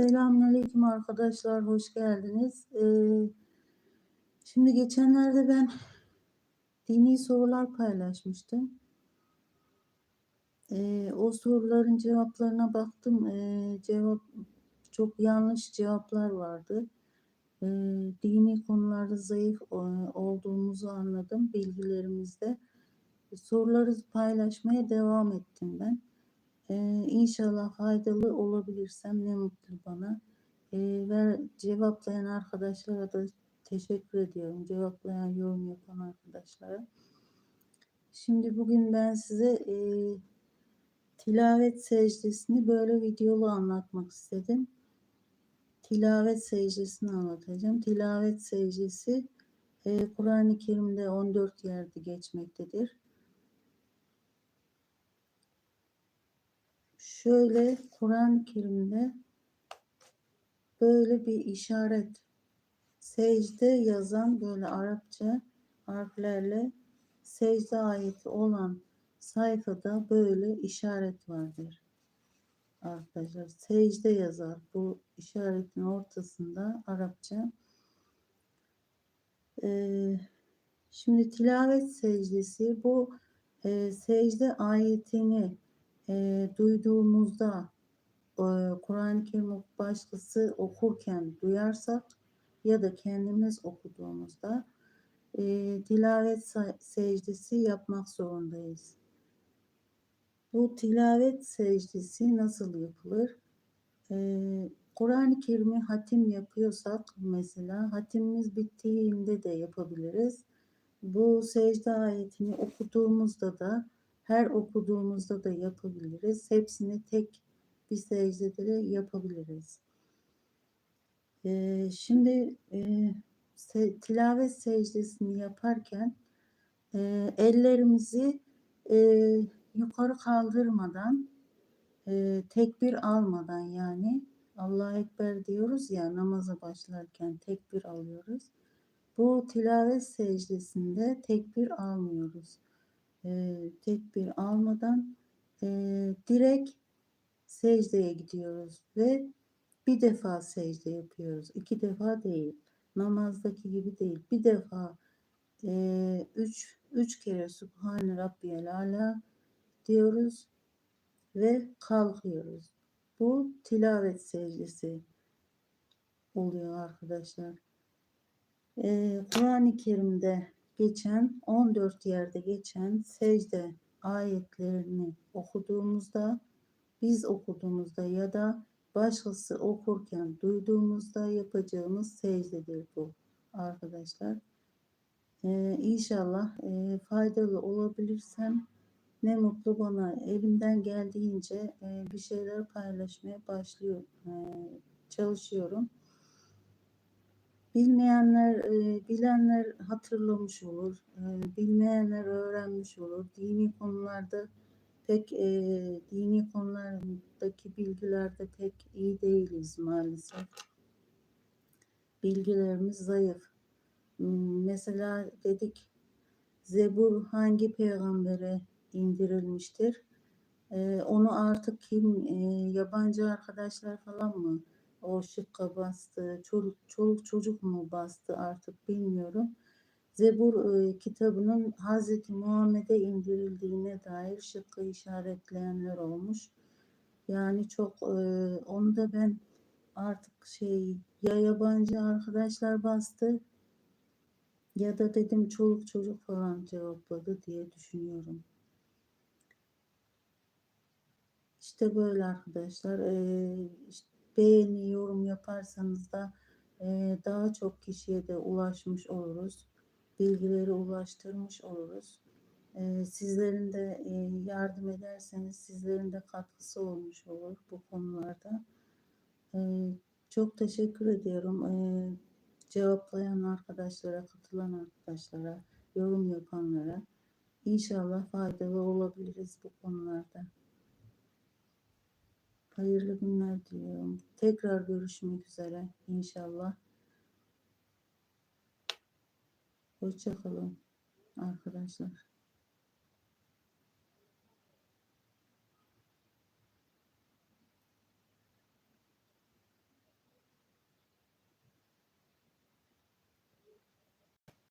Selamünaleyküm arkadaşlar, hoş geldiniz. Ee, şimdi geçenlerde ben dini sorular paylaşmıştım. Ee, o soruların cevaplarına baktım. Ee, cevap çok yanlış cevaplar vardı. Ee, dini konularda zayıf e, olduğumuzu anladım bilgilerimizde. Soruları paylaşmaya devam ettim ben. Ee, inşallah faydalı olabilirsem ne mutlu bana. Ee, ve cevaplayan arkadaşlara da teşekkür ediyorum. Cevaplayan, yorum yapan arkadaşlara. Şimdi bugün ben size e, tilavet secdesini böyle videolu anlatmak istedim. Tilavet secdesini anlatacağım. Tilavet secdesi e, Kur'an-ı Kerim'de 14 yerde geçmektedir. Şöyle Kur'an-ı Kerim'de böyle bir işaret secde yazan böyle Arapça harflerle secde ayeti olan sayfada böyle işaret vardır. Arkadaşlar secde yazar. Bu işaretin ortasında Arapça. Ee, şimdi tilavet secdesi bu e, secde ayetini e, duyduğumuzda e, Kur'an-ı Kerim başkası okurken duyarsak ya da kendimiz okuduğumuzda e, tilavet secdesi yapmak zorundayız. Bu tilavet secdesi nasıl yapılır? Ee, Kur'an-ı Kerim'i hatim yapıyorsak mesela hatimimiz bittiğinde de yapabiliriz. Bu secde ayetini okuduğumuzda da her okuduğumuzda da yapabiliriz. Hepsini tek bir secdede de yapabiliriz. Ee, şimdi e, se, tilavet secdesini yaparken e, ellerimizi e, yukarı kaldırmadan e, tekbir almadan yani Allah Ekber diyoruz ya namaza başlarken tekbir alıyoruz. Bu tilavet secdesinde tekbir almıyoruz e, tekbir almadan e, direkt secdeye gidiyoruz ve bir defa secde yapıyoruz. İki defa değil. Namazdaki gibi değil. Bir defa e, üç, üç kere Subhane Rabbiyel Ala diyoruz ve kalkıyoruz. Bu tilavet secdesi oluyor arkadaşlar. Ee, Kur'an-ı Kerim'de geçen 14 yerde geçen secde ayetlerini okuduğumuzda biz okuduğumuzda ya da başkası okurken duyduğumuzda yapacağımız secdedir bu arkadaşlar. Ee, inşallah e, faydalı olabilirsem ne mutlu bana. Elimden geldiğince e, bir şeyler paylaşmaya başlıyor, e, çalışıyorum. Bilmeyenler, e, bilenler hatırlamış olur. E, bilmeyenler öğrenmiş olur. Dini konularda pek e, dini konulardaki bilgilerde pek iyi değiliz maalesef. Bilgilerimiz zayıf. Hmm, mesela dedik Zebur hangi peygambere indirilmiştir? E, onu artık kim yabancı arkadaşlar falan mı o şıkka bastı, çoluk, çoluk çocuk mu bastı artık bilmiyorum. Zebur e, kitabının Hazreti Muhammed'e indirildiğine dair şıkkı işaretleyenler olmuş. Yani çok e, onu da ben artık şey ya yabancı arkadaşlar bastı ya da dedim çoluk çocuk falan cevapladı diye düşünüyorum. İşte böyle arkadaşlar. Ee, işte beğeni, yorum yaparsanız da e, daha çok kişiye de ulaşmış oluruz. Bilgileri ulaştırmış oluruz. E, sizlerin de e, yardım ederseniz sizlerin de katkısı olmuş olur bu konularda. E, çok teşekkür ediyorum. E, cevaplayan arkadaşlara, katılan arkadaşlara, yorum yapanlara. İnşallah faydalı olabiliriz bu konularda. Hayırlı günler diliyorum. Tekrar görüşmek üzere inşallah. Hoşçakalın arkadaşlar.